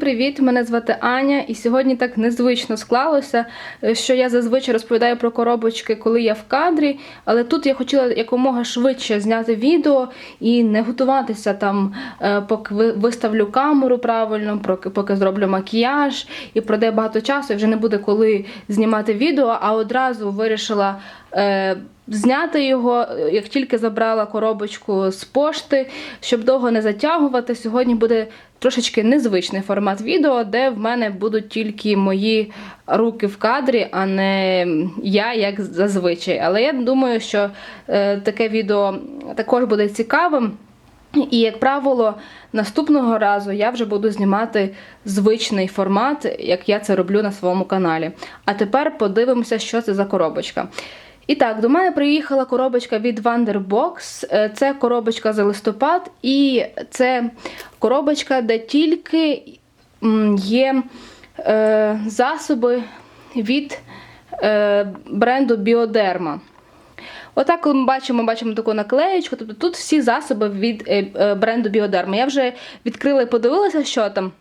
Привіт! Мене звати Аня, і сьогодні так незвично склалося, е, що я зазвичай розповідаю про коробочки, коли я в кадрі. Але тут я хотіла якомога швидше зняти відео і не готуватися там, е, поки виставлю камеру правильно, поки зроблю макіяж і пройде багато часу, і вже не буде коли знімати відео, а одразу вирішила. Е, Зняти його, е, як тільки забрала коробочку з пошти, щоб довго не затягувати. Сьогодні буде трошечки незвичний формат відео, де в мене будуть тільки мої руки в кадрі, а не я, як зазвичай. Але я думаю, що е, таке відео також буде цікавим. І, як правило, наступного разу я вже буду знімати звичний формат, як я це роблю на своєму каналі. А тепер подивимося, що це за коробочка. І так, до мене приїхала коробочка від Wonderbox. Е, Це коробочка за листопад, і це коробочка, де тільки є е, засоби від е, бренду Біодерма. Отак, коли ми бачимо, бачимо таку наклеєчку. Тобто тут всі засоби від е, е, бренду Біодерма. Я вже відкрила і подивилася, що там.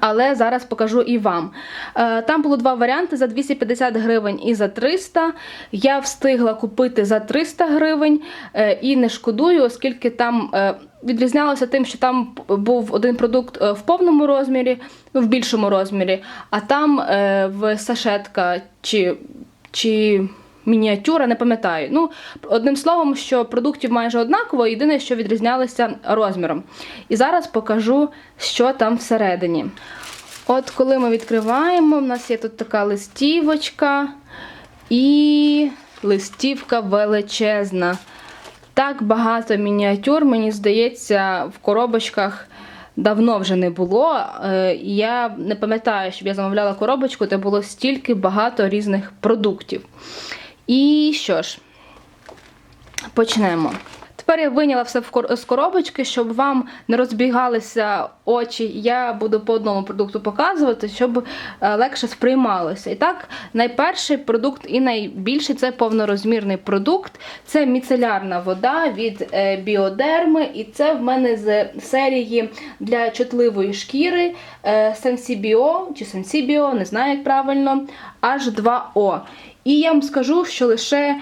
Але зараз покажу і вам. Е, Там було два варіанти: за 250 гривень і за 300. Я встигла купити за 300 гривень е, і не шкодую, оскільки там е, відрізнялося тим, що там був один продукт в повному розмірі, в більшому розмірі, а там в сашетка чи. чи Мініатюра, не пам'ятаю. Ну, одним словом, що продуктів майже однаково, єдине, що відрізнялися розміром. І зараз покажу, що там всередині. От коли ми відкриваємо, в нас є тут така листівочка і листівка величезна. Так багато мініатюр, мені здається, в коробочках давно вже не було. Е, Я не пам'ятаю, щоб я замовляла коробочку, де було стільки багато різних продуктів. І що ж, почнемо. Тепер я виняла все з коробочки, щоб вам не розбігалися очі. Я буду по одному продукту показувати, щоб е, легше сприймалося. І так, найперший продукт і найбільший це повнорозмірний продукт. Це міцелярна вода від е, біодерми. І це в мене з серії для чутливої шкіри е, Sensibio чи Sensibio, не знаю, як правильно, H2O. І я вам скажу, що лише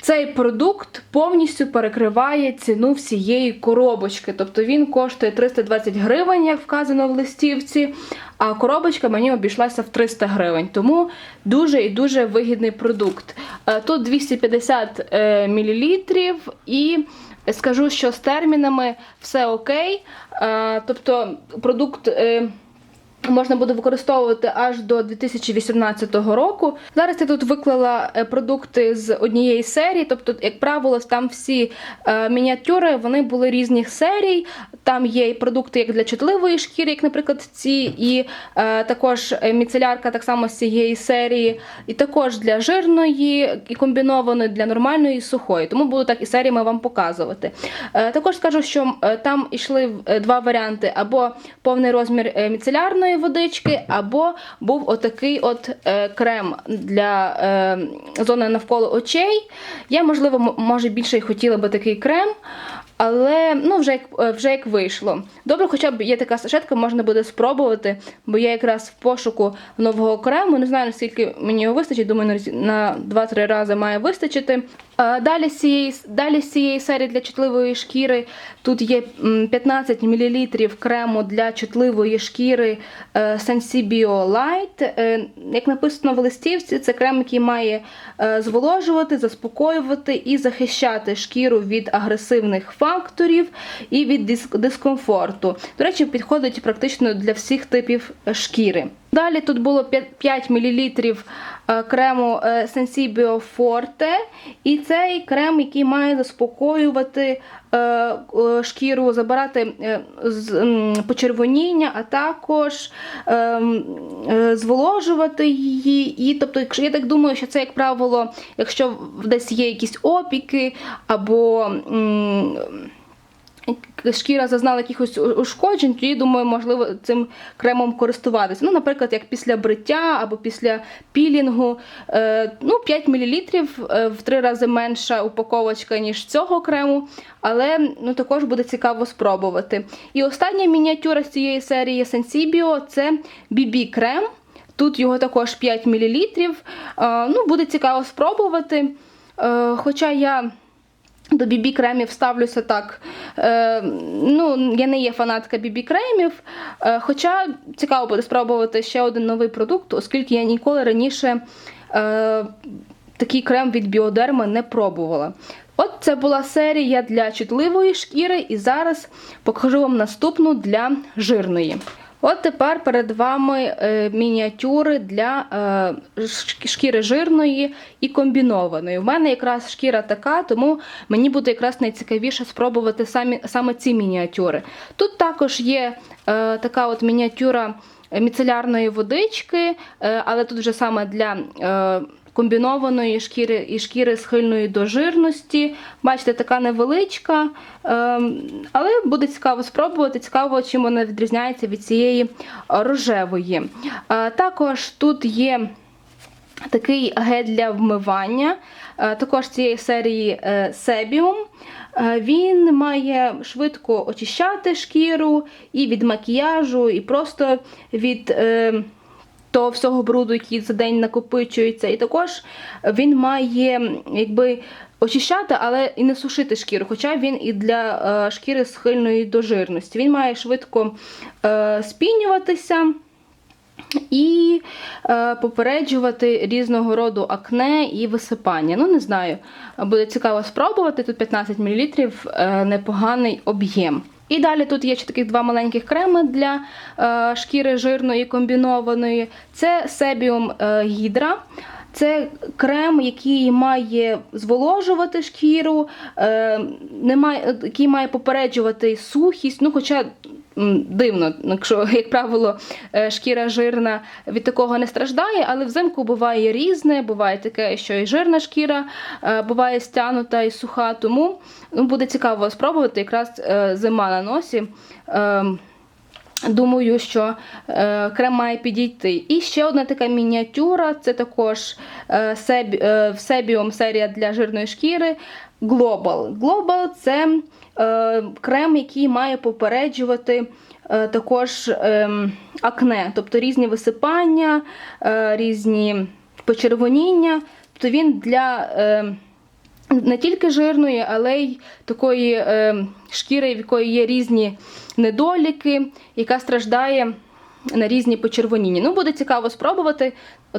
цей продукт повністю перекриває ціну всієї коробочки. Тобто він коштує 320 гривень, як вказано в листівці, а коробочка мені обійшлася в 300 гривень. Тому дуже і дуже вигідний продукт. Е, Тут 250 е, мл і. Скажу, що з термінами все окей. Е, Тобто продукт Можна буде використовувати аж до 2018 року. Зараз я тут виклала е, продукти з однієї серії, тобто, як правило, там всі е, мініатюри вони були різних серій. Там є і продукти як для чутливої шкіри, як, наприклад, ці, і е, також е, міцелярка так само з цієї серії, і також для жирної і комбінованої для нормальної і сухої. Тому буду так і серіями вам показувати. Е, також скажу, що там йшли два варіанти: або повний розмір е, міцелярної водички, або був отакий от е, крем для е, зони навколо очей. Я, можливо, може більше й хотіла би такий крем. Але ну, вже як, е, вже як вийшло. Добре, хоча б є така сашетка, можна буде спробувати, бо я якраз в пошуку нового крему. Не знаю, наскільки мені його вистачить, думаю, на 2-3 рази має вистачити. Е, Далі з цієї, далі з цієї серії для чутливої шкіри тут є 15 мл крему для чутливої шкіри е, Sensibio Light. Е, Як написано в листівці, це крем, який має зволожувати, заспокоювати і захищати шкіру від агресивних факторів і від дис- дискомфорту. До речі, підходить практично для всіх типів шкіри. Далі тут було 5 мл крему е, Sensibio Forte, і цей крем, який має заспокоювати е, е, шкіру, забирати е, почервоніння, а також е, м, е, зволожувати її. І, тобто, я так думаю, що це, як правило, якщо десь є якісь опіки або. Шкіра зазнала якихось ушкоджень, тоді думаю, можливо, цим кремом користуватися. Ну, наприклад, як після бриття або після пілінгу. Е, ну, 5 мл е, в три рази менша упаковочка, ніж цього крему, але ну, також буде цікаво спробувати. І остання мініатюра з цієї серії Sensibio – це BB крем. Тут його також 5 мл. Е, ну, буде цікаво спробувати. Хоча я до бібі кремів ставлюся так. Е, ну, я не є фанатка бібі кремів. Е, хоча цікаво буде спробувати ще один новий продукт, оскільки я ніколи раніше е, такий крем від біодерми не пробувала. От це була серія для чутливої шкіри, і зараз покажу вам наступну для жирної. От тепер перед вами е, мініатюри для е, шкіри жирної і комбінованої. У мене якраз шкіра така, тому мені буде якраз найцікавіше спробувати самі, саме ці мініатюри. Тут також є е, така от мініатюра міцелярної водички, але тут вже саме для. Комбінованої шкіри і шкіри схильної до жирності. Бачите, така невеличка, ем, але буде цікаво спробувати. Цікаво, чим вона відрізняється від цієї рожевої. Е, Також тут є. Такий гель для вмивання, е, також цієї серії е. Е, Він має швидко очищати шкіру і від макіяжу, і просто від е, того всього бруду, який за день накопичується. І також він має якби очищати, але і не сушити шкіру, хоча він і для е, шкіри схильної до жирності. Він має швидко е, спінюватися і е, попереджувати різного роду акне і висипання. Ну, не знаю, буде цікаво спробувати. Тут 15 мл, е, непоганий об'єм. І далі тут є ще таких два маленьких креми для е, шкіри жирної комбінованої. Це себіум е, Hydra. Це крем, який має зволожувати шкіру, е, який має попереджувати сухість. Ну, хоча дивно, якщо, як правило, е, шкіра жирна від такого не страждає, але взимку буває різне, буває таке, що і жирна шкіра е, буває стянута і суха. Тому ну, буде цікаво спробувати якраз е, зима на носі. Е, Думаю, що е, крем має підійти. І ще одна така мініатюра це також е, себ, е, Sebium серія для жирної шкіри Global. Global це е, крем, який має попереджувати е, також е, акне, тобто різні висипання, е, різні почервоніння. Тобто він для. Е, не тільки жирної, але й такої е, шкіри, в якої є різні недоліки, яка страждає на різні почервоніння. Ну, буде цікаво спробувати.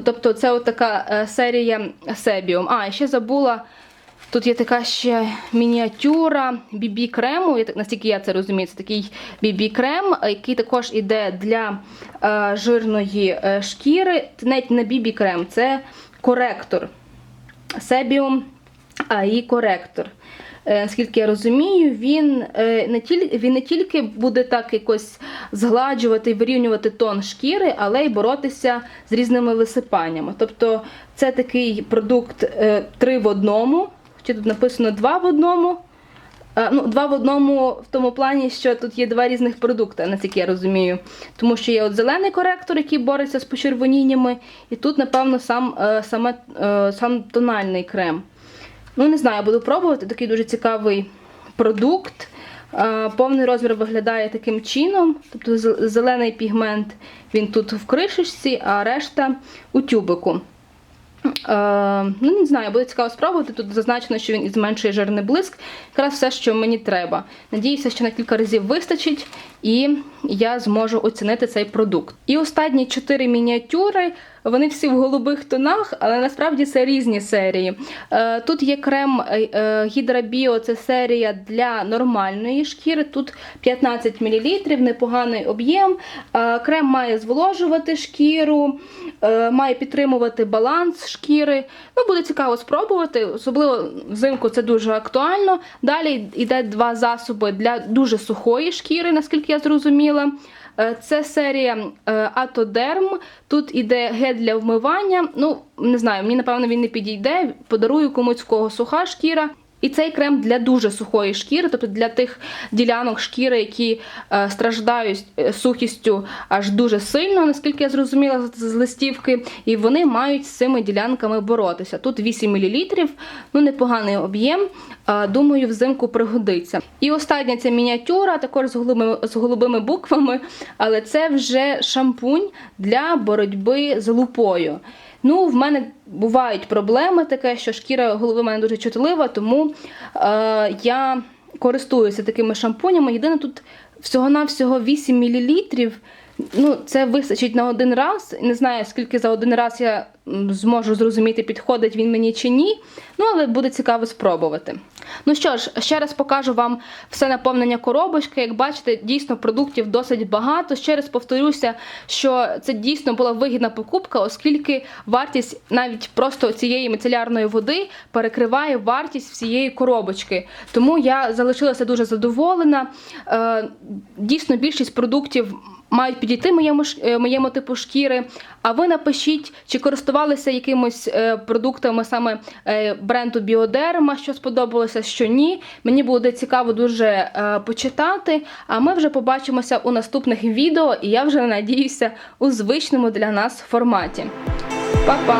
Тобто, це от така е, серія Sebium. А, і ще забула. Тут є така ще мініатюра BB крему, наскільки я це розумію, це такий BB крем, який також іде для е, жирної е, шкіри. Навіть не BB крем, це коректор. Sebium AI коректор. Е, Наскільки я розумію, він е, не тільки він не тільки буде так якось згладжувати і вирівнювати тон шкіри, але й боротися з різними висипаннями. Тобто це такий продукт е, три в одному, чи тут написано два в одному. Е, Ну, два в одному в тому плані, що тут є два різних продукти, наскільки я розумію. Тому що є от зелений коректор, який бореться з почервоніннями, і тут, напевно, сам, е, саме, е, сам тональний крем. Ну, не знаю, буду пробувати. Такий дуже цікавий продукт. Повний розмір виглядає таким чином. Тобто зелений пігмент він тут в кришечці, а решта у тюбику. Е, ну, не знаю, буде цікаво спробувати. Тут зазначено, що він зменшує жирний блиск. Якраз все, що мені треба. Надіюся, що на кілька разів вистачить, і я зможу оцінити цей продукт. І останні чотири мініатюри. Вони всі в голубих тонах, але насправді це різні серії. Е, Тут є крем е, е, Bio, це серія для нормальної шкіри. Тут 15 мл, непоганий об'єм. Крем має зволожувати шкіру, має підтримувати баланс шкіри. Ну, буде цікаво спробувати, особливо взимку це дуже актуально. Далі йде два засоби для дуже сухої шкіри, наскільки я зрозуміла. Е, Це серія е, Атодерм. Тут іде гель для вмивання. Ну, не знаю, мені напевно він не підійде. Подарую комусь в кого суха шкіра. І цей крем для дуже сухої шкіри, тобто для тих ділянок шкіри, які е, страждають е, сухістю аж дуже сильно, наскільки я зрозуміла з- листівки, і вони мають з цими ділянками боротися. Тут 8 мл, ну непоганий об'єм. е, Думаю, взимку пригодиться. І остання ця мініатюра, також з голубими, з голубими буквами, але це вже шампунь для боротьби з лупою. Ну, в мене бувають проблеми таке, що шкіра голови в мене дуже чутлива, тому е, я користуюся такими шампунями. Єдине тут всього-навсього 8 мл. Ну, це вистачить на один раз. Не знаю, скільки за один раз я зможу зрозуміти, підходить він мені чи ні. Ну, але буде цікаво спробувати. Ну що ж, ще раз покажу вам все наповнення коробочки. Як бачите, дійсно продуктів досить багато. Ще раз повторюся, що це дійсно була вигідна покупка, оскільки вартість навіть просто цієї міцелярної води перекриває вартість всієї коробочки. Тому я залишилася дуже задоволена. Е, Дійсно, більшість продуктів. Мають підійти моєму е, моєму типу шкіри. А ви напишіть, чи користувалися якимось е, продуктами саме е, бренду Біодерма, що сподобалося, що ні. Мені буде цікаво дуже почитати. А ми вже побачимося у наступних відео, і я вже надіюся у звичному для нас форматі. Па-па!